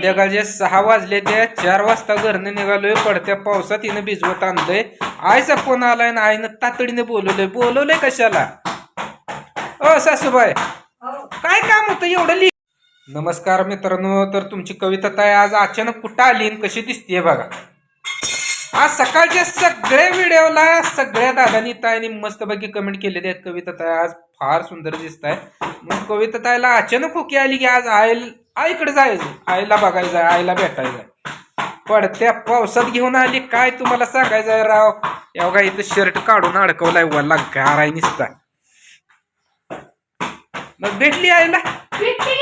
संध्याकाळचे सहा वाजले ते चार वाजता घरनं निघालोय. पडत्या पावसात हिनं भिजवत आणलंय. आईचा फोन आलाय ना आईनं तातडीने बोलवलंय. बोलवलंय कशाला? ओ सासूबाई काय काम होतं एवढं लिह नमस्कार मित्रांनो तर तुमची कविता काय आज अचानक कुठं आली आणि कशी दिसतीये बघा. आज सकाळच्या सगळ्या व्हिडिओला सगळ्या दादानी ताईने मस्तपैकी कमेंट केलेली आहेत. कविता ताई आज फार सुंदर दिसत आहे मग कविता ताईला अचानक हुकी आली की आज आईल आईकडे जायचं. आईला बघायचं आहे, आईला भेटायचं पडत्या पावसात घेऊन आली काय तुम्हाला सांगायचं आहे राव? एवढा इथं शर्ट काढून अडकवलाय वल्ला गार निसता. मग भेटली आईला? भेटली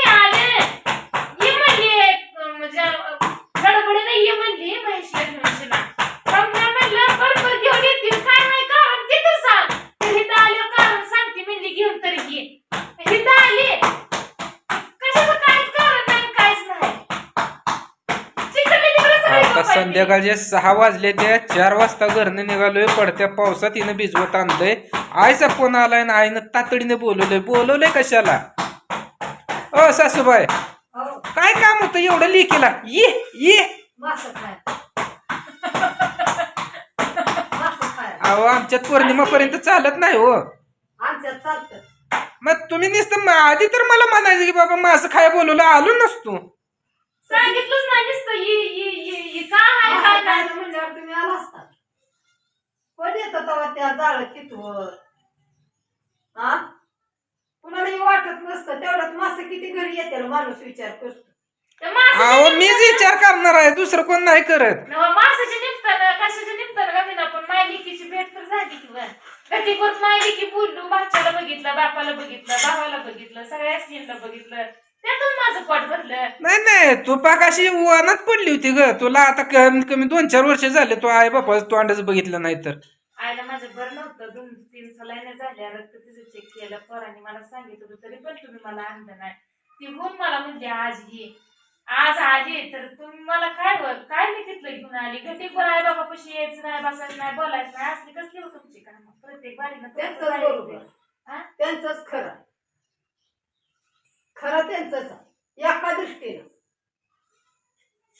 संध्याकाळचे सहा वाजले ते चार वाजता घरनं निघालोय पडत्या पावसात हिनं भिजवत आणलंय. आईचा फोन आलाय ना आईनं तातडीने बोलवलंय. बोलवलंय कशाला? ओ सासूबाई काय काम होतं एवढं लिखीला ये ये. अहो आमच्यात पौर्णिमापर्यंत चालत नाही हो. मग तुम्ही नुसतं आधी तर मला म्हणायचं की बाबा मासं खाय बोलवलं आलो नसतो. सांगितलंच नाही नुसतं ये ये ये ये काय म्हणल्यावर तुम्ही आला असता. कोण येतं तेव्हा त्या जाळ कितवर हा? कुणालाही वाटत नसतं तेवढ्यात मासे किती घरी येते माणूस विचार करतो. अहो मीच निमित्तानं- विचार करणार आहे दुसरं कोण नाही करत. नवा मासाच्या निमित्तानं कशाच्या निमित्तानं का विना पण मायलिकीची भेट तर झाली की बरं गतीकोत मायलिकी बोललो बाच्याला बघितलं बापाला बघितलं भावाला बघितलं सगळ्या स्त्रीला बघितलं. त्यातून माझं पोट भरलं. नाही नाही तू पाक अशी वनात पडली होती ग. तुला आता कमीत कमी दोन चार वर्ष झाले तू आई बापा तोंडच बघितलं नाही तर. आईला माझं बरं नव्हतं. दोन तीन सलाईन झाल्या रक्त तिचं चेक केलं. पोरांनी मला सांगितलं होतं तरी पण तुम्ही मला आणलं नाही. ती होऊन मला आज ये. आज आली तर तुम्ही मला काय व- काय मी तिथलं घेऊन आली? आई बाबा पशी यायचं नाही बसायचं नाही बोलायचं नाही. असली कसली हो तुमची काम? प्रत्येक बारीनं त्यांचंच तुमचं बरोबर. जायचं. हा? त्यांचंच खरं. खरं त्यांचंच आहे. एका दृष्टीनं.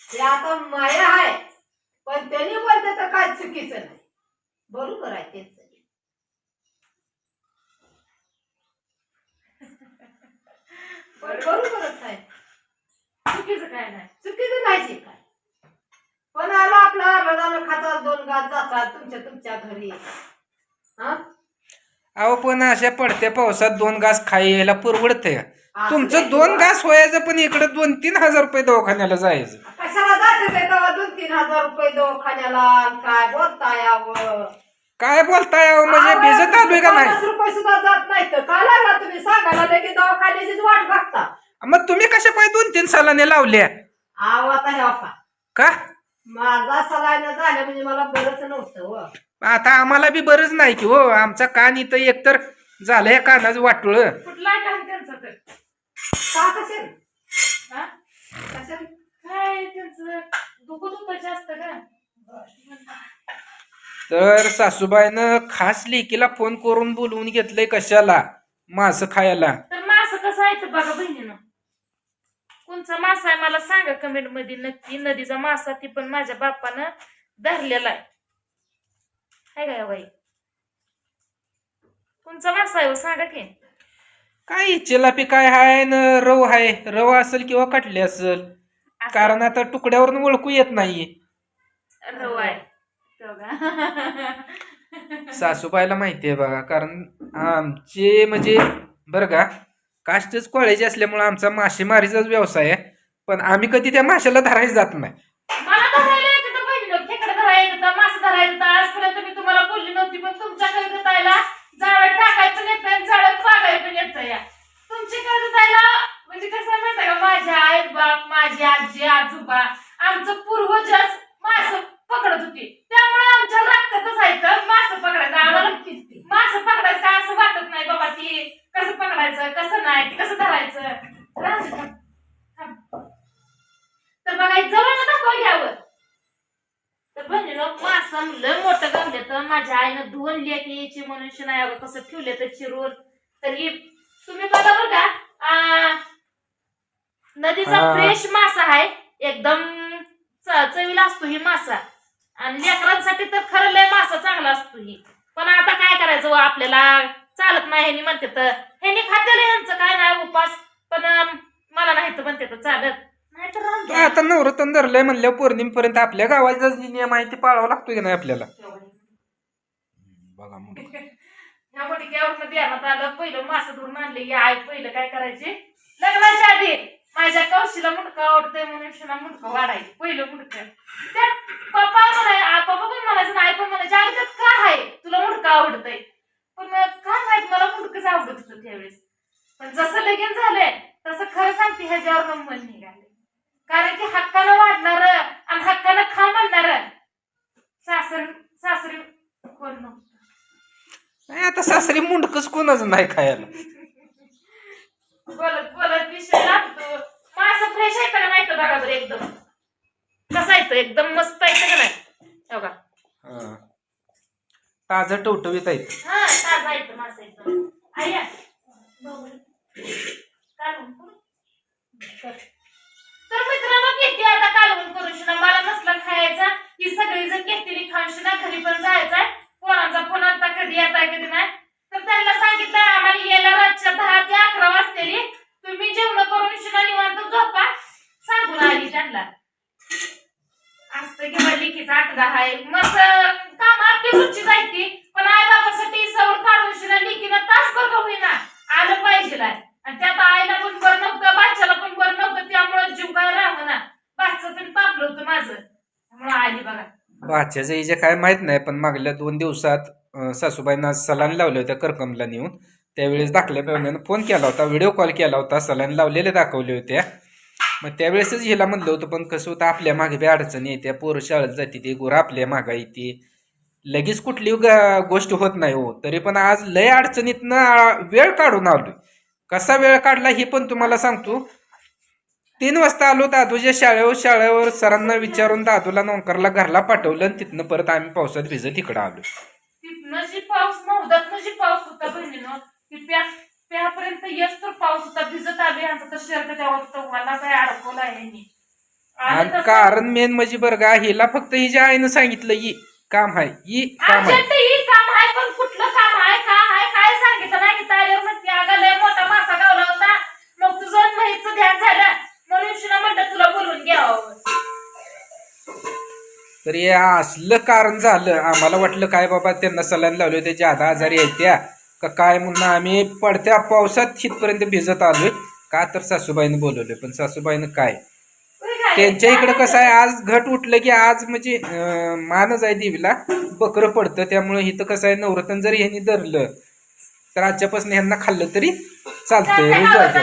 ते आता माया आहे पण त्यांनी बोलते तर काय चुकीचं नाही. बरोबर आहे त्यांचं. पण बरोबरच आहे. चुकीचं काय नाही. चुकीचं नाही ते काय. पण आला आपला अर्धा खाचा दोन गात जातात तुमच्या तुमच्या घरी. हा? अहो पण अशा पडत्या पावसात दोन घास खाई यायला परवडतंय. का असं तुमचं दोन घास व्हायचं पण इकडे दोन तीन हजार रुपये दवाखान्याला जायचं. कशाला जाते ते तेव्हा दोन तीन हजार रुपये दवाखान्याला. काय बोलता यावं? काय बोलताय अहो म्हणजे भिजत आलोय का नाही? पन्नास रुपये सुद्धा जात नाही तर का लागला तुम्ही? सांगायला लगेच दवाखान्याचीच वाट बघता. मग तुम्ही कशा पाय दोन तीन सालाने लावल्या? आव आता हे का का? माझा झालं म्हणजे मला बरंच नव्हतं हो. आता आम्हाला बी बरंच नाही की हो. आमचा कान इथं एकतर झालंय कानाचं वाटुळ. कुठला काम त्यांचं तर? का कसेल हा? काय त्यांचं? दुखत होतं जास्त का? तर सासूबाईनं खास लेकीला फोन करून बोलवून घेतलंय कशाला? मासं खायला. तर मासं कसं आहे तर बघा बहिणीनं? कोणचा मासा आहे मला सांगा कमेंटमध्ये नक्की. नदीचा मासा ती पण माझ्या बापानं धरलेला आहे. हाय का या बाई? कोणचा मासा आहे हो? सांगा की. काय चिलापी काय हाय न रव हाय? रव असेल किंवा कटले असेल. असं. कारण आता तुकड्यावरून ओळखू येत नाही? सासूबाईला माहिती आहे बघा कारण आमचे म्हणजे बरं का काष्टच कोळ्याचे असल्यामुळे आमचा मासेमारीचाच व्यवसाय आहे. पण आम्ही कधी त्या माशाला धरायला जात नाही. मला धरायला येत होतं बहिणीनं खेकडं धरायला येत होतं मासा धरायला येत होतं. आजपर्यंत मी तुम्हाला बोलली नव्हती पण तुमच्या कवितायला जाळं टाकाय पण येतं जाळं पागाय पण येतं या तुमच्या जायला म्हणजे कसं माहिती आहे का? माझे आई बाप माझी आजी आजोबा आमचं पूर्वजच मास पकडत होती. त्यामुळे आमच्या रक्तातच आहे तर मास पकडायचं. आम्हाला मास पकडायचं असं वाटत नाही बाबा ती कसं पकडायचं कसं नाही ती कसं धरायचं? तर बघा जवळ दाखवा घ्यावं. तर बहिणीनं मास लय मोठं गावले तर माझ्या आईनं दोन लेख यायची म्हणून शिनाया कसं ठेवले तर चिरून तरी तुम्ही बघा बरं का. नदीचा हा. फ्रेश मासा आहे. एकदम चवीला असतो ही मासा. आणि लेकरांसाठी तर खरं लय मासा चांगला असतो ही. पण आता काय करायचं व आपल्याला चालत नाही ह्यांनी म्हणते तर ह्यांनी खात्याला यांचं काय नाही उपास. पण मला नाही तर म्हणते तर चालत. आता नवरतन धरलंय म्हणल्यावर पौर्णिमेपर्यंत आपल्या गावाचा नियम आहे ते पाळावा लागतो की नाही आपल्याला? बघा ह्या मटक्यावर ध्यानात आलं. पहिलं मासं धरून आणले या आई पहिलं काय करायचे? लग्नाच्या आधी माझ्या कौशीला मुंडका आवडतंय म्हणून शिला मुंडकं वाढायचं पहिलं मुंडकं. त्यात पप्पा म्हणाय पप्पा पण म्हणायचं नाही पण म्हणायचे अगदीच त्यात आहे? तुला मुंडकं आवडतंय. पण काय माहीत मला मुंडकंच आवडत होतं त्यावेळेस. पण जसं लगीन झालंय तसं खरं सांगते ह्याच्यावर मन निघाले कारण की हक्काला वाढ आणि हक्कानं खा म्हणणार सासर सासरी कोण नव्हतं नाही आता सासरी मुंडकच कोणाच नाही खायला? बोलत बोलत विषय लागतो. मासं फ्रेश आहे का नाही तर बघा बरं एकदम? कसं आहे तो? एकदम मस्त आहे का नाही? हो का? हा. ताजं टवटवीत हा ताजा आहे तो मासा एकदम. आया कालवून करू? कर. तर मित्रांनो घेते आता कालवून करून शिना. मला नसला खायचा. ही सगळी जण घेतलेली खाऊन शिना घरी पण जायचंय पोरांचा फोन आता कधी येताय कधी नाही तर त्यांना सांगितलं आम्हाला यायला रातच्या दहा ते अकरा वाजतेली तुम्ही जेवण करून शिना निवांत झोपा सांगून आली त्यांना असतं किंवा लिखीचा आटगा आहे मग काम आपली जायती पण आई बापासाठी सवड काढून शिला लिखीनं तास का होईना आलं पाहिजे आणि त्यात आईला पण बरं नव्हतं बाच्याला पण बरं नव्हतं त्यामुळे जीव काय राहणार बाचं पण तापलं होतं माझं. त्यामुळे आली बघा. बाच्याचं हिचे काय माहीत नाही पण मागल्या दोन दिवसात अं, सासूबाईंना सलान लावले होत्या करकमला नेऊन. त्यावेळेस दाखल्या पाहुण्यानं फोन केला होता व्हिडिओ कॉल केला होता सलान लावलेले दाखवले होत्या मग त्यावेळेसच हिला म्हणलं होतं पण कसं होतं आपल्या मागे बी अडचणी येत्या पोरं शाळेत जाते ते गुरं आपल्या मागा येते. लगेच कुठली गोष्ट होत नाही हो. तरी पण आज लय अडचणीतनं वेळ काढून आलोय. कसा वेळ काढला हे पण तुम्हाला सांगतो. तीन वाजता आलो दादूच्या शाळेवर शाळेवर सरांना विचारून दादूला नोकरला घरला पाठवलं आणि तिथनं परत आम्ही पावसात भिजत इकडं आलो तिथनं जी पाऊस नव्हता जी पाऊस होता बहिणीनं ती प्या प्यापर्यंत येस तर पाऊस होता भिजत आले यांचा तर शर्ट त्यावर तर मला काय अडकवला आहे यांनी. आणि आणि तसं- कारण मेन म्हणजे बरं का हिला फक्त हिच्या आईनं सांगितलं ई काम आहे. ई काम आहे. अर्जंट ही काम आहे पण कुठलं काम आहे का आहे काय सांगितलं नाही. की ताल्यावर म्हणते अगं लय मोठा मासा गावला होता. मग तुझं माहीचं ध्यान झालं. म्हणून शिना म्हणलं तुला बोलून घ्यावं तर हे असलं कारण झालं. आम्हाला वाटलं काय बाबा त्यांना सलाईन लावले होते ज्यादा आजारी आहेत त्या. का काय म्हणून आम्ही पडत्या पावसात तिथपर्यंत भिजत आलोय. का तर सासूबाईनं बोलवलं पण सासूबाईनं काय? त्यांच्या इकडे कसं आहे आज घट उठलं की आज म्हणजे मानच आहे देवीला बकरं पडतं त्यामुळे इथं कसं आहे नवरतन जरी ह्यांनी धरलं तर आजच्यापासून ह्यांना खाल्लं तरी चालतंय रोज जायचं.